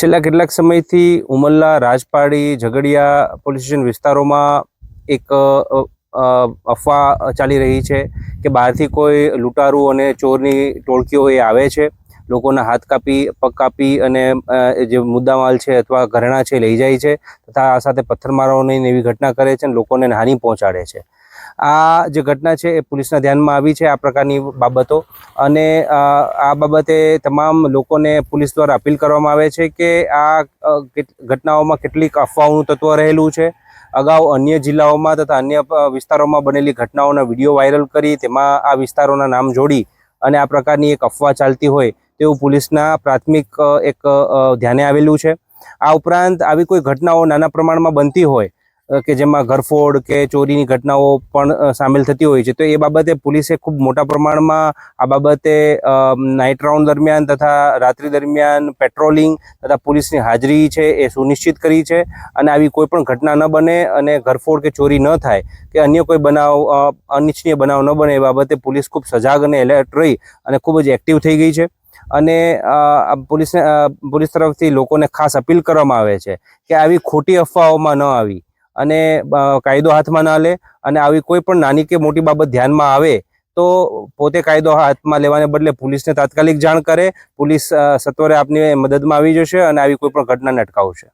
છેલ્લા કેટલાક સમયથી ઉમરલા રાજપાડી, ઝઘડિયા પોલીસ સ્ટેશન વિસ્તારોમાં એક અફવા ચાલી રહી છે કે બહારથી કોઈ લૂંટારું અને ચોરની ટોળકીઓ એ આવે છે. લોકોના હાથ કાપી, પગ કાપી અને જે મુદ્દામાલ છે અથવા ઘરેણાં છે લઈ જાય છે તથા આ સાથે પથ્થરમારોની એવી ઘટના કરે છે અને લોકોને હાનિ પહોંચાડે છે. આ જે ઘટના છે એ પોલીસના ધ્યાનમાં આવી છે આ પ્રકારની બાબતો. અને આ બાબતે તમામ લોકોને પોલીસ દ્વારા અપીલ કરવામાં આવે છે કે આ ઘટનાઓમાં કેટલીક અફવાઓનું તત્વ રહેલું છે. અગાઉ અન્ય જિલ્લાઓમાં તથા અન્ય વિસ્તારોમાં બનેલી ઘટનાઓના વીડિયો વાયરલ કરી તેમાં આ વિસ્તારોના નામ જોડી અને આ પ્રકારની એક અફવા ચાલતી હોય તેવું પોલીસના પ્રાથમિક એક ધ્યાને આવેલું છે. આ ઉપરાંત આવી કોઈ ઘટનાઓ નાના પ્રમાણમાં બનતી હોય કે જેમાં ઘરફોડ કે ચોરીની ઘટનાઓ પણ સામેલ થતી હોય છે. તો એ બાબતે પોલીસે ખૂબ મોટા પ્રમાણમાં આ બાબતે નાઇટ રાઉન્ડ દરમિયાન તથા રાત્રિ દરમિયાન પેટ્રોલિંગ તથા પોલીસની હાજરી છે એ સુનિશ્ચિત કરી છે. અને આવી કોઈ પણ ઘટના ન બને અને ઘરફોડ કે ચોરી ન થાય, કે અન્ય કોઈ બનાવ અનિચ્છનીય બનાવ ન બને એ બાબતે પોલીસ ખૂબ સજાગ અને એલર્ટ રહી અને ખૂબ જ એક્ટિવ થઈ ગઈ છે. અને પોલીસને પોલીસ તરફથી લોકોને ખાસ અપીલ કરવામાં આવે છે કે આવી ખોટી અફવાઓમાં ન આવી. અને કાયદો હાથમાં ના લે અને આવી કોઈ પણ નાની કે મોટી બાબત ધ્યાનમાં આવે, તો પોતે કાયદો હાથમાં લેવાને બદલે પોલીસને તાત્કાલિક જાણ કરે, પોલીસ સત્વરે આપની મદદમાં આવી જશે અને આવી કોઈ પણ ઘટનાને અટકાવશે.